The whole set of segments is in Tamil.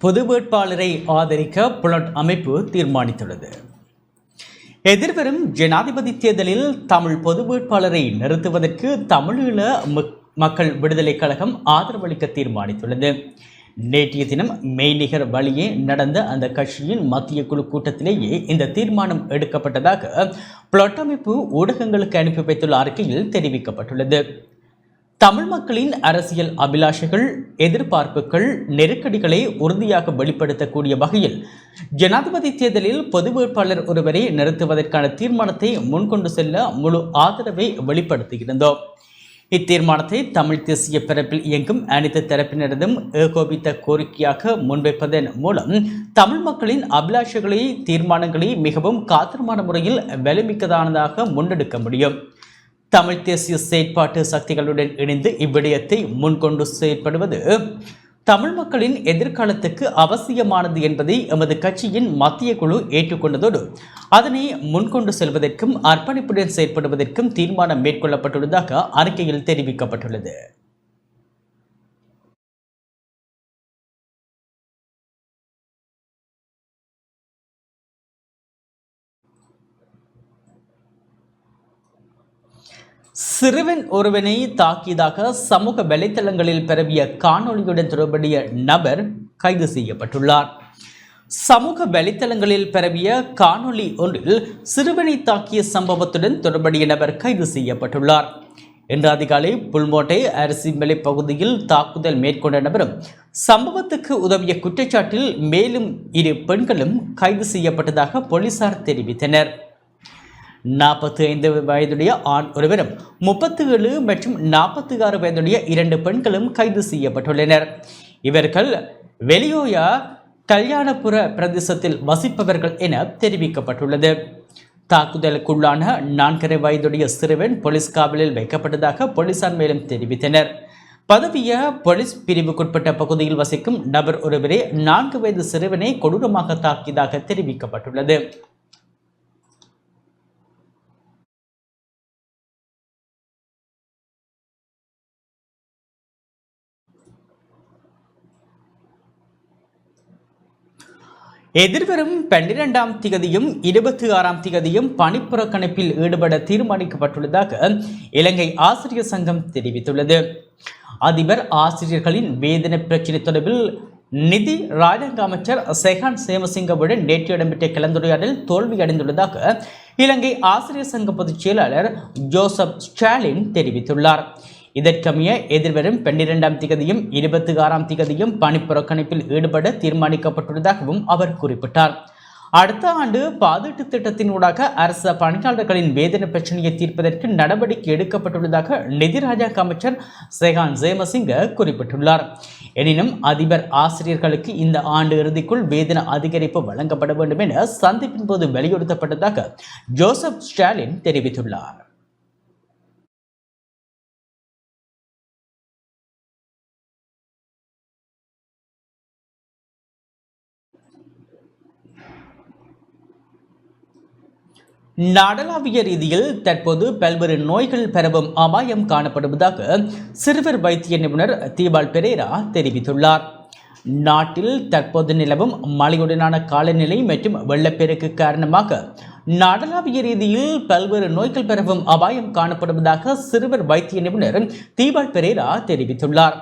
பொது வேட்பாளரை ஆதரிக்க புலட் அமைப்பு தீர்மானித்துள்ளது. எதிர்வரும் ஜனாதிபதி தேர்தலில் தமிழ் பொது வேட்பாளரை நிறுத்துவதற்கு தமிழீழ மக்- மக்கள் விடுதலை கழகம் ஆதரவளிக்க தீர்மானித்துள்ளது. நேற்றைய தினம் மெய்நிகர் வழியே நடந்த அந்த கட்சியின் மத்திய குழு கூட்டத்திலேயே இந்த தீர்மானம் எடுக்கப்பட்டதாக புளட் அமைப்பு ஊடகங்களுக்கு அனுப்பி வைத்துள்ள அறிக்கையில் தெரிவிக்கப்பட்டுள்ளது. தமிழ் மக்களின் அரசியல் அபிலாஷைகள் எதிர்பார்ப்புகள் நெருக்கடிகளை உறுதியாக வெளிப்படுத்தக்கூடிய வகையில் ஜனாதிபதி தேர்தலில் பொது வேட்பாளர் ஒருவரை நிறுத்துவதற்கான தீர்மானத்தை முன்கொண்டு செல்ல முழு ஆதரவை வெளிப்படுத்தியிருந்தோம். இத்தீர்மானத்தை தமிழ் தேசிய பிறப்பில் இயங்கும் அனைத்து தரப்பினரதும் ஏகோபித்த கோரிக்கையாக முன்வைப்பதன் மூலம் தமிழ் மக்களின் அபிலாஷைகளை தீர்மானங்களை மிகவும் காத்திரமான முறையில் வலிமிக்கதானதாக முன்னெடுக்க முடியும். தமிழ் தேசிய செயற்பாட்டு சக்திகளுடன் இணைந்து இவ்விடயத்தை முன்கொண்டு செயற்படுவது தமிழ் மக்களின் எதிர்காலத்துக்கு அவசியமானது என்பதை எமது கட்சியின் மத்திய குழு ஏற்றுக்கொண்டதோடு அதனை முன்கொண்டு செல்வதற்கும் அர்ப்பணிப்புடன் செயற்படுவதற்கும் தீர்மானம் மேற்கொள்ளப்பட்டுள்ளதாக அறிக்கையில் தெரிவிக்கப்பட்டுள்ளது. சிறுவன் ஒருவனை தாக்கியதாக சமூக வலைத்தளங்களில் பரவிய காணொளியுடன் தொடர்புடைய நபர் கைது செய்யப்பட்டுள்ளார். சமூக வலைத்தளங்களில் பரவிய காணொளி ஒன்றில் சிறுவனை தாக்கிய சம்பவத்துடன் தொடர்புடைய நபர் கைது செய்யப்பட்டுள்ளார். இன்று அதிகாலை புல்மோட்டை அரிசிமலை பகுதியில் தாக்குதல் மேற்கொண்ட நபரும் சம்பவத்துக்கு உதவிய குற்றச்சாட்டில் மேலும் இரு பெண்களும் கைது செய்யப்பட்டதாக போலீசார் தெரிவித்தனர். நாற்பத்தி ஐந்து வயதுடைய ஆண் ஒருவரும் முப்பத்தி ஏழு மற்றும் நாற்பத்தி ஆறு வயதுடைய இரண்டு பெண்களும் கைது செய்யப்பட்டுள்ளனர். இவர்கள் வெளியோயா கல்யாணபுர பிரதேசத்தில் வசிப்பவர்கள் என தெரிவிக்கப்பட்டுள்ளது. தாக்குதலுக்குள்ளான நான்கரை வயதுடைய சிறுவன் போலீஸ் காவலில் வைக்கப்பட்டதாக போலீசார் மேலும் தெரிவித்தனர். பதவிய போலீஸ் பிரிவுக்குட்பட்ட பகுதியில் வசிக்கும் நபர் ஒருவரே நான்கு வயது சிறுவனை கொடூரமாக தாக்கியதாக தெரிவிக்கப்பட்டுள்ளது. எதிர்வரும் பன்னிரெண்டாம் திகதியும் இருபத்தி ஆறாம் திகதியும் பணிப்புறக்கணிப்பில் ஈடுபட தீர்மானிக்கப்பட்டுள்ளதாக இலங்கை ஆசிரியர் சங்கம் தெரிவித்துள்ளது. அதிபர் ஆசிரியர்களின் வேதன பிரச்சினை தொடர்பில் நிதி ராஜாங்க அமைச்சர் செஹான் சேமசிங்கவுடன் நேற்று இடம்பெற்ற கலந்துரையாடல் தோல்வியடைந்துள்ளதாக இலங்கை ஆசிரியர் சங்க பொதுச் செயலாளர் ஜோசப் ஸ்டாலின் தெரிவித்துள்ளார். இதற்கமைய எதிர்வரும் பன்னிரெண்டாம் திகதியும் இருபத்தி ஆறாம் திகதியும் பணிப்புறக்கணிப்பில் ஈடுபட தீர்மானிக்கப்பட்டுள்ளதாகவும் அவர் குறிப்பிட்டார். அடுத்த ஆண்டு பாதீட்டு திட்டத்தினூடாக அரசு பணியாளர்களின் வேதன பிரச்சனையை தீர்ப்பதற்கு நடவடிக்கை எடுக்கப்பட்டுள்ளதாக நிதி ராஜாங்க அமைச்சர் சேகான் ஜேமசிங்க குறிப்பிட்டுள்ளார். எனினும் அதிபர் ஆசிரியர்களுக்கு இந்த ஆண்டு இறுதிக்குள் வேதன அதிகரிப்பு வழங்கப்பட வேண்டும் என சந்திப்பின் போது வலியுறுத்தப்பட்டதாக ஜோசப் ஸ்டாலின் தெரிவித்துள்ளார். நாடளாவிய ரீதியில் தற்போது பல்வேறு நோய்கள் பரவும் அபாயம் காணப்படுவதாக சிறுவர் வைத்திய நிபுணர் தீபால் பெரேரா தெரிவித்துள்ளார். நாட்டில் தற்போது நிலவும் மழையுடனான காலநிலை மற்றும் வெள்ளப்பெருக்கு காரணமாக நாடளாவிய ரீதியில் பல்வேறு நோய்கள் பரவும் அபாயம் காணப்படுவதாக சிறுவர் வைத்திய நிபுணர் தீபால் பெரேரா தெரிவித்துள்ளார்.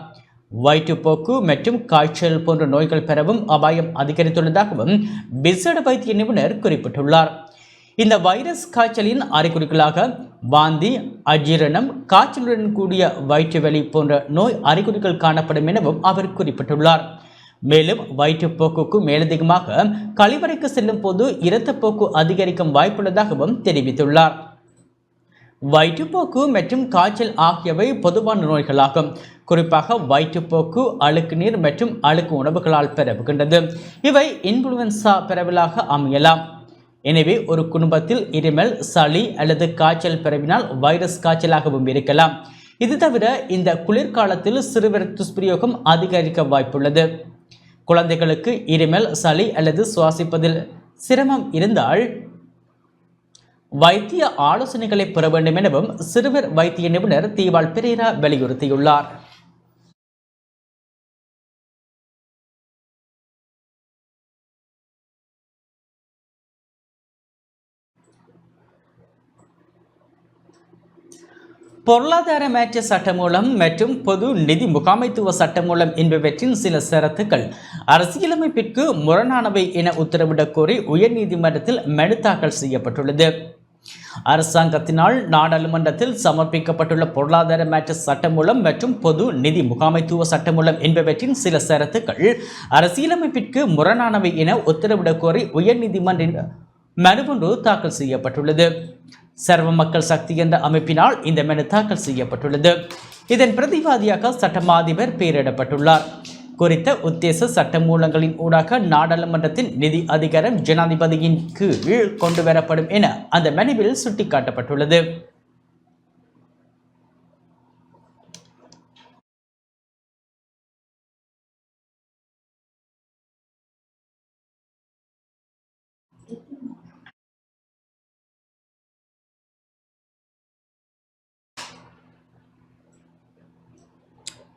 வயிற்றுப்போக்கு மற்றும் காய்ச்சல் போன்ற நோய்கள் பெறவும் அபாயம் அதிகரித்துள்ளதாகவும் விசேட வைத்திய நிபுணர் குறிப்பிட்டுள்ளார். இந்த வைரஸ் காய்ச்சலின் அறிகுறிகளாக வாந்தி அஜீரணம் காய்ச்சலுடன் கூடிய வயிற்றுவலி போன்ற நோய் அறிகுறிகள் காணப்படும் எனவும் அவர் குறிப்பிட்டுள்ளார். மேலும் வயிற்றுப்போக்குக்கு மேலதிகமாக கழிவறைக்கு செல்லும் போது இரத்தப்போக்கு அதிகரிக்கும் வாய்ப்புள்ளதாகவும் தெரிவித்துள்ளார். வயிற்றுப்போக்கு மற்றும் காய்ச்சல் ஆகியவை பொதுவான நோய்களாகும். குறிப்பாக வயிற்றுப்போக்கு அழுக்கு நீர் மற்றும் அழுக்கு உணவுகளால் பரவுகின்றது. இவை இன்ஃப்ளூயன்சா பரவலாக அமையலாம். எனவே ஒரு குடும்பத்தில் இருமல் சளி அல்லது காய்ச்சல் பரவினால் வைரஸ் காய்ச்சலாகவும் இருக்கலாம். இது தவிர இந்த குளிர்காலத்தில் சிறுவர் துஷ்பிரயோகம் அதிகரிக்க வாய்ப்புள்ளது. குழந்தைகளுக்கு இருமல் சளி அல்லது சுவாசிப்பதில் சிரமம் இருந்தால் வைத்திய ஆலோசனைகளை பெற வேண்டும் எனவும் சிறுவர் வைத்திய நிபுணர் தீவால் பெரேரா வலியுறுத்தியுள்ளார். பொருளாதார மாற்ற சட்டமூலம் மற்றும் பொது நிதி முகாமைத்துவ சட்டமூலம் என்பவற்றின் சில சிரத்துக்கள் அரசியலமைப்பிற்கு முரணானவை என உத்தரவிடக் கோரி உயர்நீதிமன்றத்தில் மனு தாக்கல் செய்யப்பட்டுள்ளது. அரசாங்கத்தினால் நாடாளுமன்றத்தில் சமர்ப்பிக்கப்பட்டுள்ள பொருளாதார மாற்ற சட்டமூலம் மற்றும் பொது நிதி முகாமைத்துவ சட்டமூலம் என்பவற்றின் சில ஷரத்துக்கள் அரசியலமைப்பிற்கு முரணானவை என உத்தரவிடக் கோரி உயர்நீதிமன்ற மனு ஒன்று தாக்கல் செய்யப்பட்டுள்ளது. சர்வ மக்கள் சக்தி என்ற அமைப்பினால் இந்த மனு தாக்கல் செய்யப்பட்டுள்ளது. இதன் பிரதிவாதியாக சட்டமாதிபர் பெயரிடப்பட்டுள்ளார். குறித்த உத்தேச சட்டமூலங்களின் ஊடாக நாடாளுமன்றத்தின் நிதி அதிகாரம் ஜனாதிபதியின் கீழ் கொண்டு வரப்படும் என அந்த மனுவில் சுட்டிக்காட்டப்பட்டுள்ளது.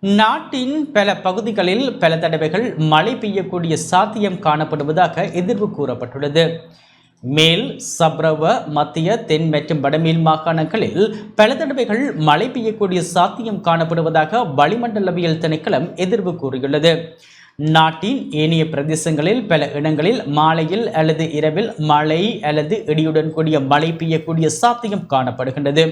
நாட்டின் பல பகுதிகளில் பல தடவைகள் மழை பெய்யக்கூடிய சாத்தியம் காணப்படுவதாக எதிர்வு கூறப்பட்டுள்ளது. மேல் சப்ரவ மத்திய தென் மற்றும் வடமேல் மாகாணங்களில் பல தடவைகள் மழை பெய்யக்கூடிய சாத்தியம் காணப்படுவதாக வளிமண்டலவியல் திணைக்களம் எதிர்வு கூறியுள்ளது. நாட்டின் ஏனைய பிரதேசங்களில் பல இடங்களில் மாலையில் அல்லது இரவில் மழை அல்லது இடியுடன் கூடிய மழை பெய்யக்கூடிய சாத்தியம் காணப்படுகின்றது.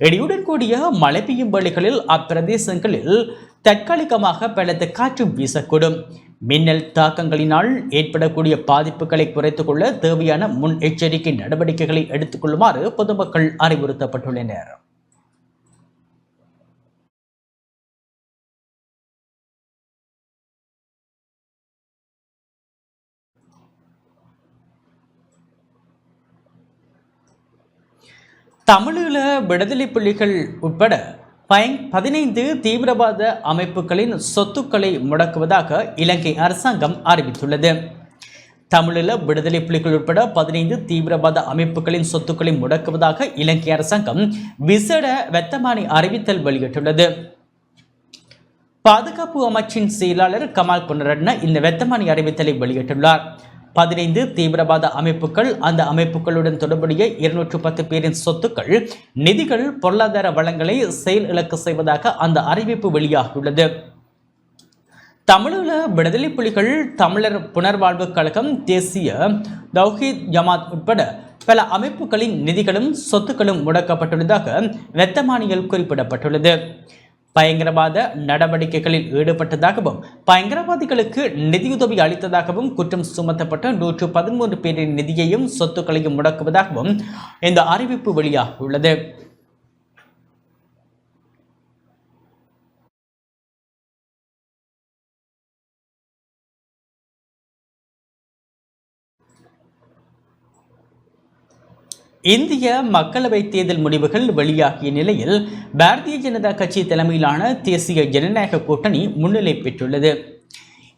இடியுடன் கூடிய மழை பெய்யும் வழிகளில் அப்பிரதேசங்களில் தற்காலிகமாக பலத்த காற்று வீசக்கூடும். மின்னல் தாக்கங்களினால் ஏற்படக்கூடிய பாதிப்புகளை குறைத்துக் கொள்ள தேவையான முன் எச்சரிக்கை நடவடிக்கைகளை எடுத்துக்கொள்ளுமாறு பொதுமக்கள் அறிவுறுத்தப்பட்டுள்ளனர். தமிழீழ விடுதலை புலிகள் உட்பட பயங் பதினைந்து தீவிரவாத அமைப்புகளின் சொத்துக்களை முடக்குவதாக இலங்கை அரசாங்கம் அறிவித்துள்ளது. தமிழீழ விடுதலை புலிகள் உட்பட பதினைந்து தீவிரவாத அமைப்புகளின் சொத்துக்களை முடக்குவதாக இலங்கை அரசாங்கம் விசேட வெத்தமானி அறிவித்தல் வெளியிட்டுள்ளது. பாதுகாப்பு அமைச்சின் செயலாளர் கமால் குனரட்ன இந்த வெத்தமானி அறிவித்தலை வெளியிட்டுள்ளார். பதினைந்து தீவிரவாத அமைப்புகள் அந்த அமைப்புகளுடன் தொடர்புடைய இருநூற்று பத்து பேரின் சொத்துக்கள் நிதிகள் பொருளாதார வளங்களை செயல் இழக்க செய்வதாக அந்த அறிவிப்பு வெளியாகியுள்ளது. தமிழீழ விடுதலை புலிகள் தமிழர் புனர்வாழ்வு கழகம் தேசிய தௌஹீத் ஜமாத் உட்பட பல அமைப்புகளின் நிதிகளும் சொத்துக்களும் முடக்கப்பட்டுள்ளதாக வெத்தமானியில் குறிப்பிடப்பட்டுள்ளது. பயங்கரவாத நடவடிக்கைகளில் ஈடுபட்டதாகவும் பயங்கரவாதிகளுக்கு நிதியுதவி அளித்ததாகவும் குற்றம் சுமத்தப்பட்ட நூற்று பதிமூன்று பேரின் நிதியையும் சொத்துக்களையும் முடக்குவதாகவும் இந்த அறிவிப்பு வெளியாகியுள்ளது. இந்திய மக்களவைத் தேர்தல் முடிவுகள் வெளியாகிய நிலையில் பாரதிய ஜனதா கட்சி தலைமையிலான தேசிய ஜனநாயக கூட்டணி முன்னிலை பெற்றுள்ளது.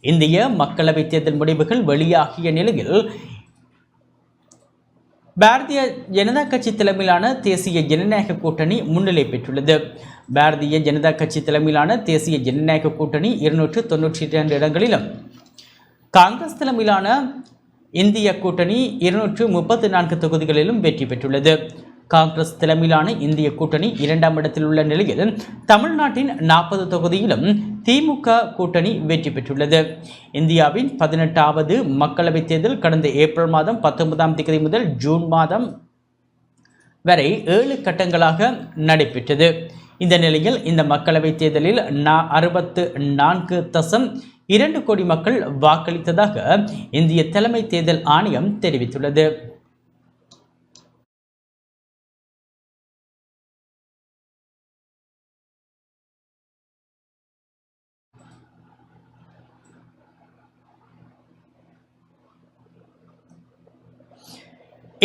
இந்திய மக்களவைத் தேர்தல் முடிவுகள் வெளியாகிய நிலையில் பாரதிய ஜனதா கட்சி தலைமையிலான தேசிய ஜனநாயக கூட்டணி முன்னிலை பெற்றுள்ளது. பாரதிய ஜனதா கட்சி தலைமையிலான தேசிய ஜனநாயக கூட்டணி இருநூற்று தொன்னூற்றி இரண்டு இடங்களிலும். காங்கிரஸ் தலைமையிலான இந்திய கூட்டணி இருநூற்று முப்பத்தி நான்கு தொகுதிகளிலும் வெற்றி பெற்றுள்ளது. காங்கிரஸ் தலைமையிலான இந்திய கூட்டணி இரண்டாம் இடத்தில் உள்ள நிலையில் தமிழ்நாட்டின் நாற்பது தொகுதியிலும் திமுக கூட்டணி வெற்றி பெற்றுள்ளது. இந்தியாவின் பதினெட்டாவது மக்களவைத் தேர்தல் கடந்த ஏப்ரல் மாதம் பத்தொன்பதாம் தேதி முதல் ஜூன் மாதம் வரை ஏழு கட்டங்களாக நடைபெற்றது. இந்த நிலையில் இந்த மக்களவைத் தேர்தலில் நா அறுபத்து நான்கு தசம் இரண்டு கோடி மக்கள் வாக்களித்ததாக இந்திய தலைமை தேர்தல் ஆணையம் தெரிவித்துள்ளது.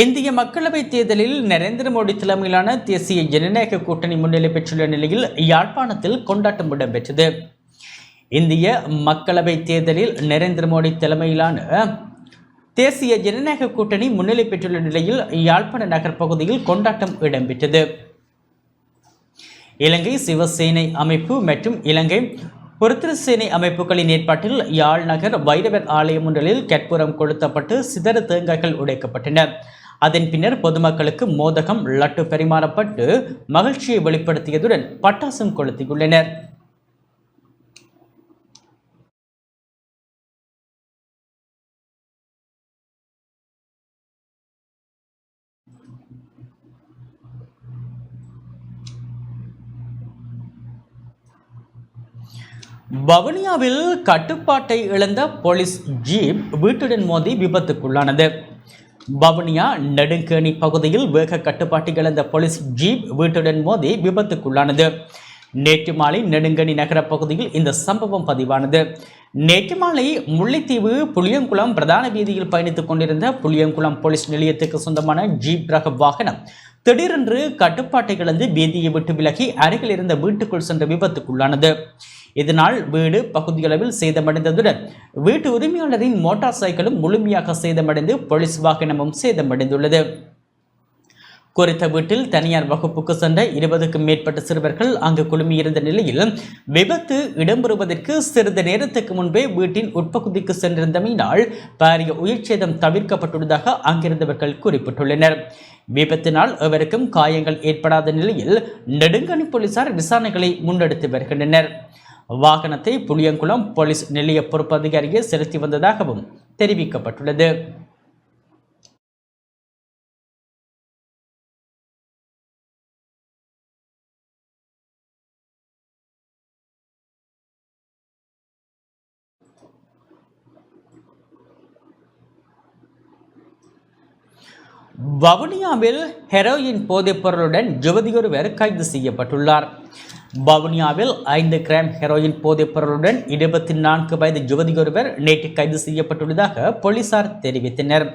இந்திய மக்களவை தேர்தலில் நரேந்திர மோடி தலைமையிலான தேசிய ஜனநாயக கூட்டணி முன்னிலை பெற்றுள்ள நிலையில் யாழ்ப்பாணத்தில் கொண்டாட்டம் இடம்பெற்றது. இந்திய மக்களவைத் தேர்தலில் நரேந்திர மோடி தலைமையிலான தேசிய ஜனநாயக கூட்டணி முன்னிலை பெற்றுள்ள நிலையில் யாழ்ப்பாண நகர் பகுதியில் கொண்டாட்டம் இடம்பெற்றது. இலங்கை சிவசேனை அமைப்பு மற்றும் இலங்கை பொருத்திர சேனை அமைப்புகளின் ஏற்பாட்டில் யாழ் நகர் வைரவர் ஆலயம் ஒன்றில் கற்பூரம் கொளுத்தப்பட்டு சிதற தேங்காய்கள் உடைக்கப்பட்டன. அதன் பின்னர் பொதுமக்களுக்கு மோதகம் லட்டு பரிமாறப்பட்டு மகிழ்ச்சியை வெளிப்படுத்தியதுடன் பட்டாசும் கொளுத்தியுள்ளனர். வவுனியாவில் கட்டுப்பாட்டை இழந்த போலீஸ் ஜீப் வீட்டுடன் மோதி விபத்துக்குள்ளானது. வவுனியா நெடுங்கேணி பகுதியில் வேக கட்டுப்பாட்டை இழந்த போலீஸ் ஜீப் வீட்டுடன் மோதி விபத்துக்குள்ளானது. நேற்று மாலை நெடுங்கணி நகர பகுதியில் இந்த சம்பவம் பதிவானது. நேற்று மாலை முல்லைத்தீவு புளியங்குளம் பிரதான வீதியில் பயணித்துக் கொண்டிருந்த புளியங்குளம் போலீஸ் நிலையத்துக்கு சொந்தமான ஜீப் ரக வாகனம் திடீரென்று கட்டுப்பாட்டை இழந்து வீதியை விட்டு விலகி அருகில் இருந்த வீட்டுக்குள் சென்ற விபத்துக்குள்ளானது. இதனால் வீடு பகுதியளவில் சேதமடைந்ததுடன் வீட்டு உரிமையாளரின் மோட்டார் சைக்கிளும் முழுமையாக சேதமடைந்து போலீஸ் வாகனமும் சேதமடைந்துள்ளது. குறித்த வீட்டில் தனியார் வகுப்புக்கு சென்ற இருபதுக்கும் மேற்பட்ட சிறுவர்கள் அங்கு குழுமியிருந்த நிலையில் விபத்து இடம்பெறுவதற்கு சிறிது நேரத்துக்கு முன்பே வீட்டின் உட்பகுதிக்கு சென்றிருந்தமையினால் பாரிய உயிர் சேதம் தவிர்க்கப்பட்டுள்ளதாக அங்கிருந்தவர்கள் குறிப்பிட்டுள்ளனர். விபத்தினால் எவருக்கும் காயங்கள் ஏற்படாத நிலையில் நெடுங்கணி போலீசார் விசாரணைகளை முன்னெடுத்து வருகின்றனர். வாகனத்தை புளியங்குளம் போலீஸ் நிலைய பொறுப்பதிகாரியை செலுத்தி வந்ததாகவும் தெரிவிக்கப்பட்டுள்ளது. வவுனியாவில் ஹெரோயின் போதைப் பொருளுடன் யுவதியொருவர் கைது செய்யப்பட்டுள்ளார். வவுனியாவில் ஐந்து கிராம் ஹெரோயின் போதைப் பொருளுடன் இருபத்தி நான்கு வயது யுவதியொருவர் நேற்று கைது செய்யப்பட்டுள்ளதாக போலீசார் தெரிவித்தனர்.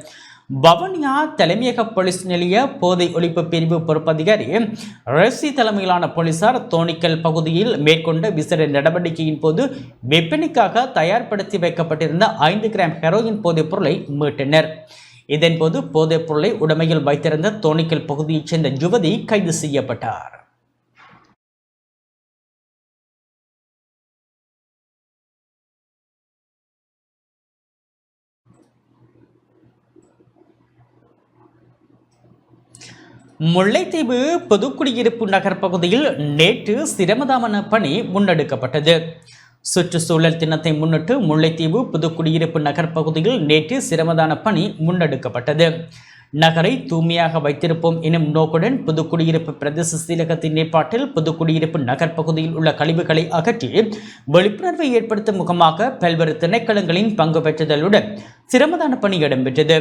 பவனியா தலைமையக போலீஸ் நிலைய போதை ஒழிப்பு பிரிவு பொறுப்பதிகாரி ரஷ்ய தலைமையிலான போலீசார் தோணிக்கல் பகுதியில் மேற்கொண்ட விசேட நடவடிக்கையின் போது விற்பனைக்காக தயார்படுத்தி வைக்கப்பட்டிருந்த ஐந்து கிராம் ஹெரோயின் போதைப் பொருளை மீட்டனர். இதன்போது போதைப் பொருளை உடமையில் வைத்திருந்த தோணிக்கல் பகுதியைச் சேர்ந்த யுவதி கைது செய்யப்பட்டார். முல்லைத்தீவு பொதுக்குடியிருப்பு நகர் பகுதியில் நேற்று சிரமதாமன பணி முன்னெடுக்கப்பட்டது. சுற்றுச்சூழல் தினத்தை முன்னிட்டு முல்லைத்தீவு புதுக்குடியிருப்பு நகர் பகுதியில் நேற்று சிரமதான பணி முன்னெடுக்கப்பட்டது. நகரை தூய்மையாக வைத்திருப்போம் எனும் நோக்குடன் புதுக்குடியிருப்பு பிரதேச சீலகத்தின் ஏற்பாட்டில் புதுக்குடியிருப்பு நகர் பகுதியில் உள்ள கழிவுகளை அகற்றி விழிப்புணர்வை ஏற்படுத்தும் முகமாக பல்வேறு திணைக்களங்களின் பங்கு பெற்றுதலுடன் சிரமதான பணி இடம்பெற்றது.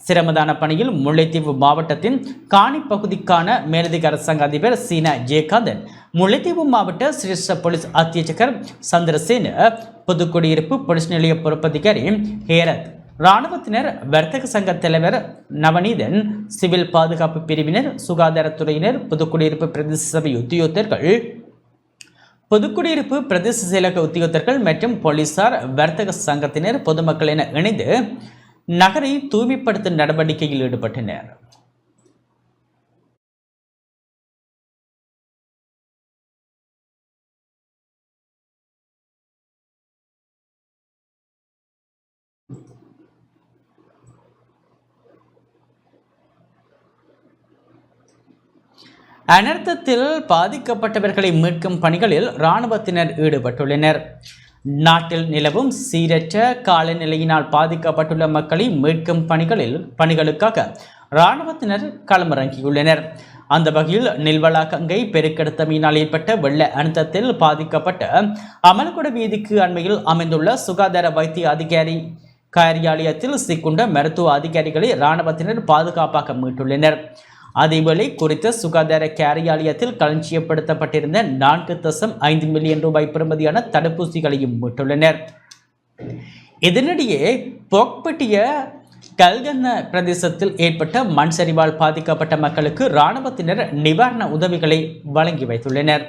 சிரமதான பணியில் முல்லைத்தீவு மாவட்டத்தின் காணி பகுதிக்கான மேலதிக அரசாங்க அதிபர் சீனா ஜெயகாந்தன் முல்லைத்தீவு மாவட்ட சிரேஷ்ட போலீஸ் அத்தியட்சகர் சந்திரசேன புதுக்குடியிருப்பு போலீஸ் நிலைய பொறுப்பதிகாரி ஹேரத் இராணுவத்தினர் வர்த்தக சங்க தலைவர் நவநீதன் சிவில் பாதுகாப்பு பிரிவினர் சுகாதாரத்துறையினர் புதுக்குடியிருப்பு பிரதேச சபை உத்தியோகத்தர்கள் பொதுக்குடியிருப்பு பிரதேச செயலக உத்தியோகத்தர்கள் மற்றும் போலீசார் வர்த்தக சங்கத்தினர் பொதுமக்கள் என இணைந்து நகரை தூய்மைப்படுத்தும் நடவடிக்கையில் ஈடுபட்டனர். அனர்த்தத்தில் பாதிக்கப்பட்டவர்களை மீட்கும் பணிகளில் இராணுவத்தினர் ஈடுபட்டுள்ளனர். நாட்டில் நிலவும் சீரற்ற காலநிலையினால் பாதிக்கப்பட்டுள்ள மக்களை மீட்கும் பணிகளில் பணிகளுக்காக இராணுவத்தினர் களமிறங்கியுள்ளனர். அந்த வகையில் நில்வளாகங்கை பெருக்கெடுத்தமையினால் ஏற்பட்ட வெள்ள அழுத்தத்தில் பாதிக்கப்பட்ட அமல்குட வீதிக்கு அண்மையில் அமைந்துள்ள சுகாதார வைத்திய அதிகாரி காரியாலயத்தில் சிக்குண்ட மருத்துவ அதிகாரிகளை இராணுவத்தினர் பாதுகாப்பாக மீட்டுள்ளனர். அதேவேளை குறித்த சுகாதார காரியாலயத்தில் களஞ்சியப்படுத்தப்பட்டிருந்த நான்கு தசம் ஐந்து மில்லியன் ரூபாய் பெறுமதியான தடுப்பூசிகளையும் மீட்டுள்ளனர். இதனிடையே போக்பட்டிய கல்கன்ன பிரதேசத்தில் ஏற்பட்ட மண் சரிவால் பாதிக்கப்பட்ட மக்களுக்கு இராணுவத்தினர் நிவாரண உதவிகளை வழங்கி வைத்துள்ளனர்.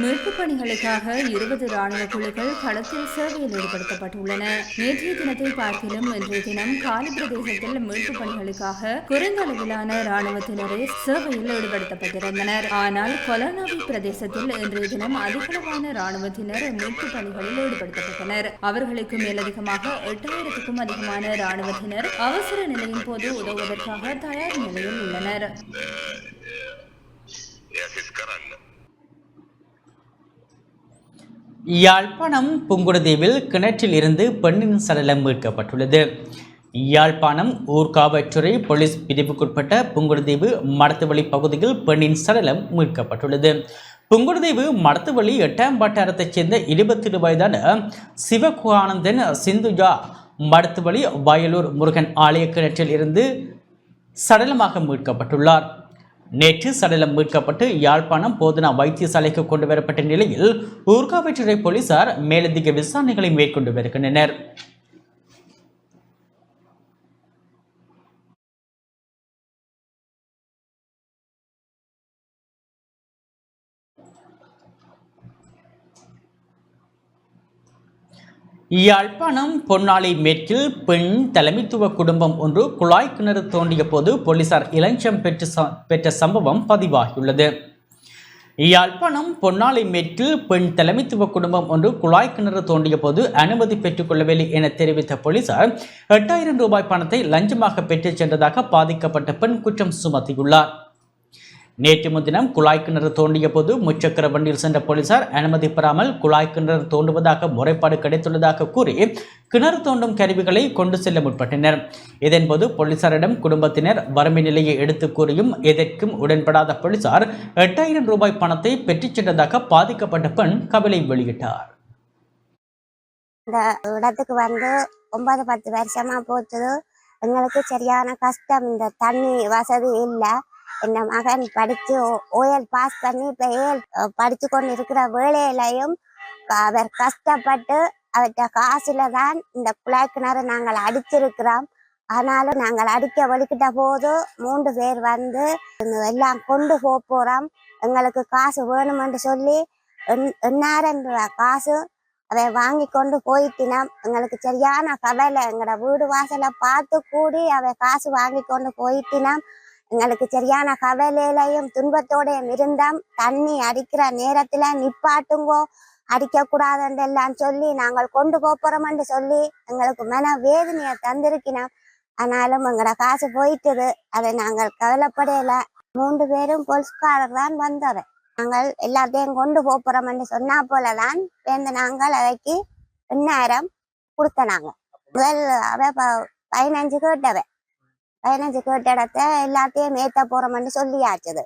மீட்பு பணிகளுக்காக இருபது ராணுவ குழுக்கள் களத்தில் சேவையில் ஈடுபடுத்தப்பட்டுள்ளன. நேற்றைய தினத்தை பார்க்கிலும் இன்றைய தினம் காலி பிரதேசத்தில் மீட்பு பணிகளுக்காக குறைந்த அளவிலான ராணுவத்தினரே சேவையில் ஈடுபடுத்தப்பட்டிருந்தனர். ஆனால் கொலனாவி பிரதேசத்தில் இன்றைய தினம் அதிகளவான ராணுவத்தினர் மீட்பு பணிகளில் ஈடுபடுத்தப்பட்டனர். அவர்களுக்கு மேலதிகமாக எட்டாயிரத்துக்கும் அதிகமான ராணுவத்தினர் அவசர நிலையின் போது உதவுவதற்காக தயார் நிலையில் உள்ளனர். யாழ்ப்பாணம் புங்குடுதீவில் கிணற்றில் இருந்து பெண்ணின் சடலம் மீட்கப்பட்டுள்ளது. யாழ்ப்பாணம் ஊர்காவற்றுறை போலீஸ் பிரிவுக்குட்பட்ட புங்குடுதீவு மடத்துவழி பகுதியில் பெண்ணின் சடலம் மீட்கப்பட்டுள்ளது. புங்குடுதீவு மடத்துவழி எட்டாம் வட்டாரத்தைச் சேர்ந்த இருபத்தி வயதான சிவகுகானந்தன் சிந்துஜா மடத்துவழி வயலூர் முருகன் ஆலய கிணற்றில் இருந்து சடலமாக மீட்கப்பட்டுள்ளார். நேற்று சடலம் மீட்கப்பட்டு யாழ்ப்பாணம் போதனா வைத்தியசாலைக்கு கொண்டு வரப்பட்ட நிலையில் ஊர்காவற்றுறை போலீசார் மேலதிக விசாரணைகளை மேற்கொண்டு வருகின்றனர். யாழ்ப்பாணம் பொன்னாளி மேற்கில் பெண் தலைமைத்துவ குடும்பம் ஒன்று குழாய் கிணறு தோண்டிய போது போலீசார் இளஞ்சம் பெற்று ச- பெற்ற சம்பவம் பதிவாகியுள்ளது. யாழ்ப்பாணம் பொன்னாளி மேற்கில் பெண் தலைமைத்துவ குடும்பம் ஒன்று குழாய் கிணறு தோண்டிய போது அனுமதி பெற்றுக்கொள்ளவில்லை என தெரிவித்த போலீசார் எட்டாயிரம் ரூபாய் பணத்தை லஞ்சமாக பெற்றுச் சென்றதாக பாதிக்கப்பட்ட பெண் குற்றம் சுமத்தியுள்ளார். நேற்று முன்தினம் குழாய் கிணறு தோண்டிய போது முச்சக்கர வண்டியில் சென்ற போலீசார் அனுமதி பெறாமல் குழாய் கிணறு தோண்டுவதாக முறைப்பாடு கிடைத்துள்ளதாக கூறி கிணறு தோண்டும் கருவிகளை கொண்டு செல்ல முற்பட்டனர். இதன்போது போலீசாரிடம் குடும்பத்தினர் வறுமை நிலையை எடுத்து கூறியும் எதற்கும் உடன்படாத போலீசார் எட்டாயிரம் ரூபாய் பணத்தை பெற்றுச் சென்றதாக பாதிக்கப்பட்ட பெண் கவலை வெளியிட்டார். இந்த இடத்துக்கு வந்து ஒன்பது பத்து வருஷமா போச்சு எங்களுக்கு சரியான கஷ்டம். இந்த தண்ணி வசதி இல்லை. என் மகன் படிச்சு ஓஎல் பாஸ் பண்ணி இப்போ ஏஎல் படிச்சு கொண்டு இருக்கிற வேலையிலையும் அவர் கஷ்டப்பட்டு அவர்கிட்ட காசுல தான் இந்த குழாய் கிணறு நாங்கள் அடிச்சிருக்கிறோம். ஆனாலும் நாங்கள் அடிக்க வலிக்கிட்ட போது மூன்று பேர் வந்து எல்லாம் கொண்டு போக போறோம். எங்களுக்கு காசு வேணுமென்று சொல்லி எண்- எண்ணாயிரம் ரூபாய் காசு அதை வாங்கி கொண்டு போயிட்டினாம். எங்களுக்கு சரியான கவலை. எங்களோட வீடு வாசலை பார்த்து கூடி அவை காசு வாங்கி கொண்டு போயிட்டினாம். எங்களுக்கு சரியான கவலையிலையும் துன்பத்தோடையும் இருந்தோம். தண்ணி அடிக்கிற நேரத்துல நிப்பாட்டுங்கோ அடிக்க கூடாதுன்னு எல்லாம் சொல்லி நாங்கள் கொண்டு போறோம்னு சொல்லி எங்களுக்கு மன வேதனையை தந்திருக்கினோம். ஆனாலும் எங்களோட காசு போயிட்டுது. அதை நாங்கள் கவலைப்படையில மூன்று பேரும் போலீஸ்காரர் தான் வந்தவர். நாங்கள் எல்லாத்தையும் கொண்டு போறோம்னு சொன்னா போலதான் சேர்ந்து நாங்கள் அதைக்கு எண்ணாயிரம் கொடுத்தனாங்க. முதல் அவ ப- பதினஞ்சு கேட்டவன் பதினஞ்சு கேட்ட இடத்த எல்லாத்தையும் ஏத்த போறோம்னு சொல்லியாச்சுது.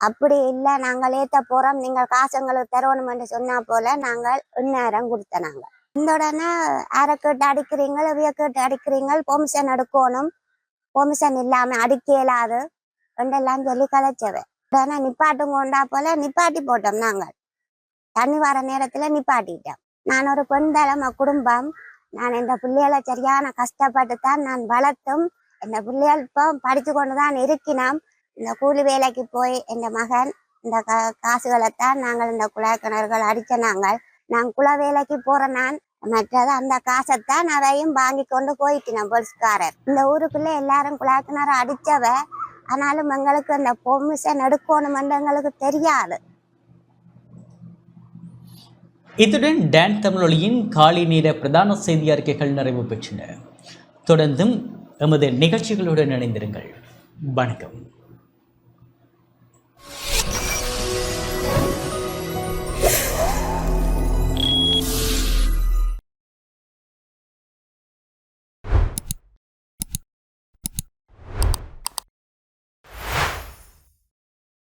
அப்படி இல்ல நாங்கள் ஏத்த போறோம் நீங்கள் காசு எங்களுக்கு தரணும்னு சொன்னா போல நாங்கள் எண்ணாயிரம் கொடுத்தனாங்க இந்த உடனே அரை கேட்டு அடிக்கிறீங்க இவைய கேட்டு அடிக்கிறீங்க பொமிஷன் எடுக்கணும். பொமிஷன் இல்லாம அடிக்க இயலாது ரெண்டெல்லாம் சொல்லி கதைச்சவ உடனே நிப்பாட்டும் கொண்டா போல நிப்பாட்டி போட்டோம் நாங்கள். தண்ணி வர நேரத்துல நிப்பாட்டிட்டோம். நான் ஒரு பெண் தலைமை குடும்பம். நான் இந்த பிள்ளைகளை சரியான கஷ்டப்பட்டு தான் நான் வளர்த்தும். இந்த பிள்ளைகள் இப்போ படிச்சு கொண்டு தான் இருக்கினோம் இந்த கூலி வேலைக்கு போய் என் மகன் இந்த கா காசுகளைத்தான் நாங்கள் இந்த குழாய் கிணறுகள் அடிச்ச நாங்கள். நான் குல வேலைக்கு போற நான் மற்றது அந்த காசைத்தான் அதையும் வாங்கி கொண்டு போயிட்டினோம் போலீஸ்காரர். இந்த ஊருக்குள்ள எல்லாரும் குழாய் கிணறு அடிச்சவ ஆனாலும் எங்களுக்கு அந்த பொமிஷன் எடுக்கணுமென்று எங்களுக்கு தெரியாது. இத்துடன் டேன் தமிழொலியின் காலை நேர பிரதான செய்தி அறிக்கைகள் நிறைவு பெற்றன. தொடர்ந்தும் எமது நிகழ்ச்சிகளுடன் இணைந்திருங்கள். வணக்கம்.